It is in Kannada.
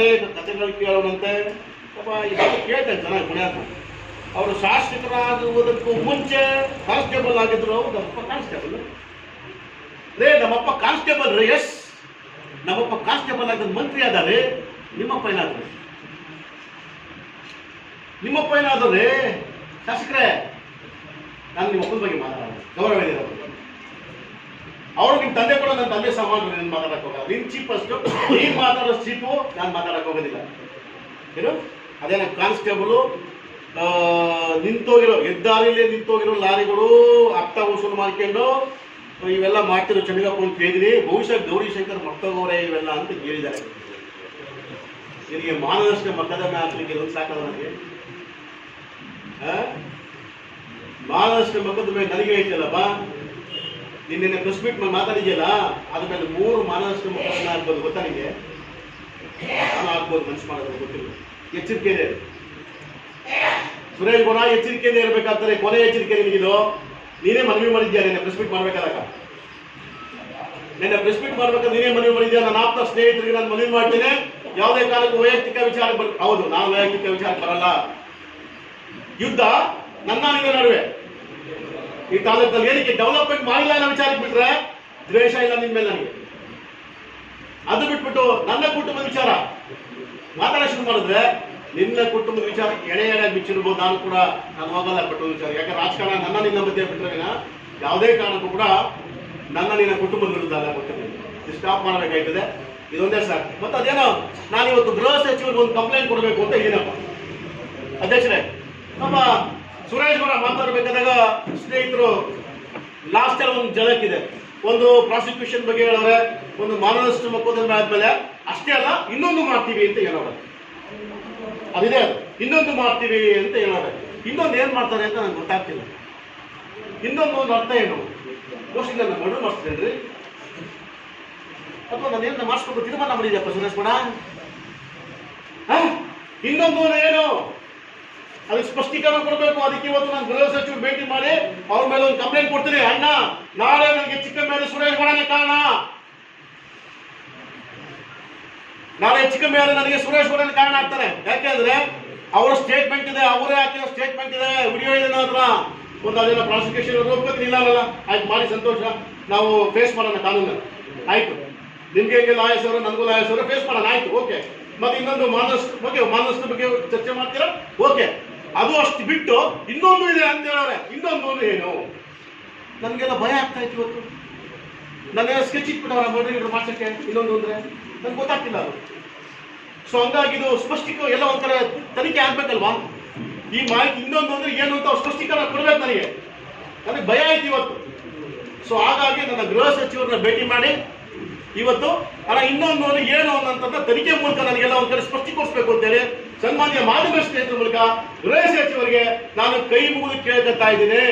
ಅನೇಕ ಕಥೆಗಳು ಕೇಳುವಂತೆ ಪಾಪ ಇದನ್ನು ಕೇಳ್ತಾರೆ ಚೆನ್ನಾಗಿ ಪುಣ್ಯಾತ್ಮ ಅವರು ಶಾಸಕರಾಗುವುದಕ್ಕೂ ಮುಂಚೆ ಕಾನ್ಸ್ಟೇಬಲ್ ಆಗಿದ್ರು. ನಮ್ಮಪ್ಪ ಕಾನ್ಸ್ಟೇಬಲ್. ರೇ ನಮ್ಮಪ್ಪ ಕಾನ್ಸ್ಟೇಬಲ್ ರೇ, ಎಸ್. ನಮ್ಮಪ್ಪ ಕಾನ್ಸ್ಟೇಬಲ್ ಆಗಿದ್ದ ಮಂತ್ರಿ ಅದಾರೆ. ನಿಮ್ಮಪ್ಪ ಏನಾದ್ರು? ನಿಮ್ಮಪ್ಪ ಏನಾದ್ರು ಶಾಸಕರೇ, ನಾನು ನಿಮ್ಮ ಅಪ್ಪನ ಬಗ್ಗೆ ಮಾತಾಡೋದು ಗೌರವ ಇದೆ ನಿಮ್ಮ ತಂದೆ ಕೂಡ ನನ್ನ ತಂದೆ ಸಮಾನ, ನಿನ್ ಮಾತಾಡಕ್ ಹೋಗಲ್ಲ. ನಿನ್ ಚೀಪ್ ಅಷ್ಟು, ನೀನ್ ಮಾತಾಡೋ ಚೀಪು ನಾನು ಮಾತಾಡಕ್ ಹೋಗೋದಿಲ್ಲ. ಏನು? ಅದೇನ ಕಾನ್ಸ್ಟೇಬಲು ನಿಂತೋಗಿರೋ, ಹೆದ್ದಾರಿಲೇ ನಿಂತೋಗಿರೋ ಲಾರಿಗಳು ಅರ್ಥ ವಸೂಲು ಮಾಡ್ಕೊಂಡು, ಇವೆಲ್ಲ ಮಾಡ್ತಿರೋ ಚಂದ್ರಪ್ಪ ಅಂತ ಹೇಳಿದ್ರಿ ಬಹುಶಃ ಗೌರಿಶಂಕರ್ ಮರ್ತೋಗವ್ರೆ ಇವೆಲ್ಲ ಅಂತ ಹೇಳಿದ್ದಾರೆ. ನಿನಗೆ ಮಾನದರ್ಶನ ಮಕ್ಕದಮೆ ಮೇಲೆ ಸಾಕಲ್ಲ ನನಗೆ? ಮಾನದರ್ಶನ ಮಕ್ಕದ ಮೇಲೆ ನನಗೆ ಐತಲ್ಲಪ್ಪ ನಿನ್ನೆ ಪ್ರೆಸ್ ಮೇಲೆ ಮಾತಾಡಿದ್ಯಲ್ಲ, ಅದ್ರ ಮೇಲೆ ಮೂರು ಮಾನಸಿಕ ಮಕ್ಕಳನ್ನ ಆಗ್ಬೋದು ಗೊತ್ತಾ ನಿಮಗೆ ನಾನು ಆಗ್ಬೋದು ಮನ್ಸು ಮಾಡೋದು ಗೊತ್ತಿಲ್ಲ. ಎಚ್ಚರಿಕೆ ಇದೆ ಸುರೇಶ್ ಗುಣ ಎಚ್ಚರಿಕೆಯಿಂದ ಇರಬೇಕಾಗ್ತದೆ, ಕೊನೆ ಎಚ್ಚರಿಕೆ ನಿಮಗಿದು ನೀನೇ ಮನವಿ ಮಾಡಿದ್ಯಾ ನಿನ್ನೆ ಪ್ರೆಸ್ ಮೀಟ್ ಮಾಡ್ಬೇಕಾದಾಗ? ನಿನ್ನೆ ಪ್ರೆಸ್ ಮಾಡ್ಬೇಕಾದ್ರೆ ನೀನೇ ಮನವಿ ಮಾಡಿದ್ಯಾ? ನನ್ನ ಆಪ್ತ ಸ್ನೇಹಿತರಿಗೆ ನಾನು ಮನವಿ ಮಾಡ್ತೇನೆ. ಯಾವುದೇ ಕಾಲಕ್ಕೂ ವೈಯಕ್ತಿಕ ವಿಚಾರ ಬರ್, ಹೌದು, ನಾನು ವೈಯಕ್ತಿಕ ವಿಚಾರ ಬರಲ್ಲ. ಯುದ್ಧ, ನನ್ನ ನಿನ್ನ ನಡುವೆ. ಈ ತಾಲೂಕಲ್ಲಿ ಏನಕ್ಕೆ ಡೆವಲಪ್ಮೆಂಟ್ ಮಾಡಿಲ್ಲ ಅನ್ನೋ ವಿಚಾರಕ್ಕೆ ಬಿಟ್ರೆ ದ್ವೇಷ ಇಲ್ಲ ನಿನ್ ಮೇಲೆ ನನಗೆ. ಅದು ಬಿಟ್ಬಿಟ್ಟು ನನ್ನ ಕುಟುಂಬದ ವಿಚಾರ. ಮಾತಾಡ ಶುರು ಮಾಡಿದ್ರೆ ನಿನ್ನ ಕುಟುಂಬದ ವಿಚಾರ ಎಳೆ ಎಳೆ ಬಿಚ್ಚಿರ್ಬೋದು. ನಾನು ಕೂಡ ನಾನು ಹೋಗಲ್ಲ ಕುಟುಂಬದ ವಿಚಾರ. ಯಾಕೆ ರಾಜಕಾರಣ ನನ್ನ ನಿನ್ನ ಮಧ್ಯೆ ಬಿಟ್ಟರೆ ಯಾವುದೇ ಕಾರಣಕ್ಕೂ ಕೂಡ ನನ್ನ ನಿನ್ನ ಕುಟುಂಬದ ವಿರುದ್ಧ ಅಲ್ಲ ಇದು ಸ್ಟಾಪ್ ಮಾಡಬೇಕಾಯ್ತದೆ. ಇದೊಂದೇ ಸರ್ ಮತ್ತೆ ಅದೇನೋ ನಾನು ಇವತ್ತು ಗೃಹ ಸಚಿವರಿಗೆ ಒಂದು ಕಂಪ್ಲೇಂಟ್ ಕೊಡಬೇಕು ಅಂತ ಏನಪ್ಪ? ಅಧ್ಯಕ್ಷರೇ, ನಮ್ಮ ಸುರೇಶ್ ಅವರ ಮಾತಾಡಬೇಕಾದಾಗ ಸ್ನೇಹಿತರು ಲಾಸ್ಟ್ ಒಂದು ಜಲಕ್ಕಿದೆ ಒಂದು ಪ್ರಾಸಿಕ್ಯೂಷನ್ ಬಗ್ಗೆ ಹೇಳೋರೆ, ಒಂದು ಮಾನನಷ್ಟು ಮೊಕದ್ದಮೆ ಆದ್ಮೇಲೆ ಅಷ್ಟೇ ಅಲ್ಲ, ಇನ್ನೊಂದು ಮಾಡ್ತೀವಿ ಅಂತ ಹೇಳೋದು ಅದಿದೆ ಅದು. ಇನ್ನೊಂದು ಮಾಡ್ತೀವಿ ಅಂತ ಹೇಳೋರೆ. ಇನ್ನೊಂದು ಏನ್ ಮಾಡ್ತಾರೆ ಅಂತ ನಂಗೆ ಗೊತ್ತಾಗ್ತಿಲ್ಲ. ಇನ್ನೊಂದು ಒಂದು ಅರ್ಥ ಏನು? ಮೋಸ್ಟ್ಲಿ ನನ್ನ ಮಣ್ಣು ಮಾಡಿಸ್ತೇನ್ರಿ ಅಥವಾ ನಾನು ಏನು ಮಾಡಿಸ್ಕೊಂಡು ತೀರ್ಮಾನ ಮಾಡಿದ್ಯಪ್ಪ ಸುರೇಶ್ ಕೂಡ? ಇನ್ನೊಂದು ಏನು? ಅದಕ್ಕೆ ಸ್ಪಷ್ಟೀಕರಣ ಕೊಡಬೇಕು, ಅದಕ್ಕೆ ಇವತ್ತು ನಾನು ಗೃಹ ಸಚಿವರು ಭೇಟಿ ಮಾಡಿ ಅವ್ರ ಮೇಲೆ ಒಂದು ಕಂಪ್ಲೇಂಟ್ ಕೊಡ್ತೀನಿ. ಅಣ್ಣ, ನಾಳೆ ನನಗೆ ಚಿಕ್ಕ ಮೇಲೆ ಸುರೇಶ್ ಗೌಡನೇ ಕಾರಣ. ನಾಳೆ ಚಿಕ್ಕ ಮೇಲೆ ನನಗೆ ಸುರೇಶ್ ಗೌಡನೇ ಕಾರಣ ಆಗ್ತಾರೆ. ಯಾಕೆಂದ್ರೆ ಅವರ ಸ್ಟೇಟ್ಮೆಂಟ್ ಇದೆ, ಅವರೇ ಹಾಕಿರೋ ಸ್ಟೇಟ್ಮೆಂಟ್ ಇದೆ ವಿಡಿಯೋ ಇದೆ ನನ್ನ ಒಂದು ಅದೆಲ್ಲ ಪ್ರಾಸಿಕ್ಯೂಷನ್ ಹೋಗ್ಬೇಕು ಇಲ್ಲ ಅಲ್ಲ ಆಯ್ತು ಮಾಡಿ ಸಂತೋಷ. ನಾವು ಫೇಸ್ ಮಾಡೋಣ ಕಾನೂನು ಆಯ್ತು. ನಿಮ್ಗೆ ಹೆಂಗೆ ಲಾಯರ್ಸ್ ಅವರು, ನನಗೂ ಲಾಯರ್ಸ್ ಅವರು ಫೇಸ್ ಮಾಡೋಣ. ಆಯ್ತು, ಓಕೆ. ಮತ್ತೆ ಇನ್ನೊಂದು ಮಾನಸ್ ಬಗ್ಗೆ ಮಾನಸ್ ಬಗ್ಗೆ ಚರ್ಚೆ ಮಾಡ್ತೀರಾ? ಓಕೆ. ಅದು ಅಷ್ಟು ಬಿಟ್ಟು ಇನ್ನೊಂದು ಇದೆ ಅಂತ ಹೇಳೋರೆ, ಇನ್ನೊಂದು ಏನು? ನನಗೆಲ್ಲ ಭಯ ಆಗ್ತಾ ಇತ್ತು ಇವತ್ತು. ನನ್ನ ಸ್ಕೆಚ್ ಇಟ್ಬಿಟ್ಟವ್ರ ಮರ್ಡರ್ ಮಾಡ್ಸಕ್ಕೆ ಇನ್ನೊಂದು ಅಂದ್ರೆ ನಂಗೆ ಗೊತ್ತಾಗ್ತಿಲ್ಲ ಅದು. ಸೊ ಹಂಗಾಗಿ ಇದು ಸ್ಪಷ್ಟೀಕರ ಎಲ್ಲ ಒಂಥರ ತನಿಖೆ ಆಗ್ಬೇಕಲ್ವಾ? ಈ ಮಾಹಿತಿ ಇನ್ನೊಂದು ಅಂದ್ರೆ ಏನು ಅಂತ ಸ್ಪಷ್ಟೀಕರಣ ಕೊಡ್ಬೇಕು ನನಗೆ. ನನಗೆ ಭಯ ಆಯ್ತು ಇವತ್ತು. ಸೊ ಹಾಗಾಗಿ ನನ್ನ ಗೃಹ ಸಚಿವರನ್ನ ಭೇಟಿ ಮಾಡಿ, ಇವತ್ತು, ಅಲ್ಲ ಇನ್ನೊಂದು ಏನು ಅನ್ನೋಂಥದ್ದು ತನಿಖೆ ಮೂಲಕ ನನಗೆಲ್ಲ ಒಂದ್ ಕಡೆ ಸ್ಪಷ್ಟೀಕರಿಸಬೇಕು ಅಂತೇಳಿ ಸನ್ಮಾನ್ಯ ಮಾಧ್ಯಮ ಸ್ನೇಹಿತರ ಮೂಲಕ ಗೃಹ ಸಚಿವರಿಗೆ ನಾನು ಕೈ ಮುಗಿದು ಕೇಳ್ತಾ ಇದ್ದೀನಿ.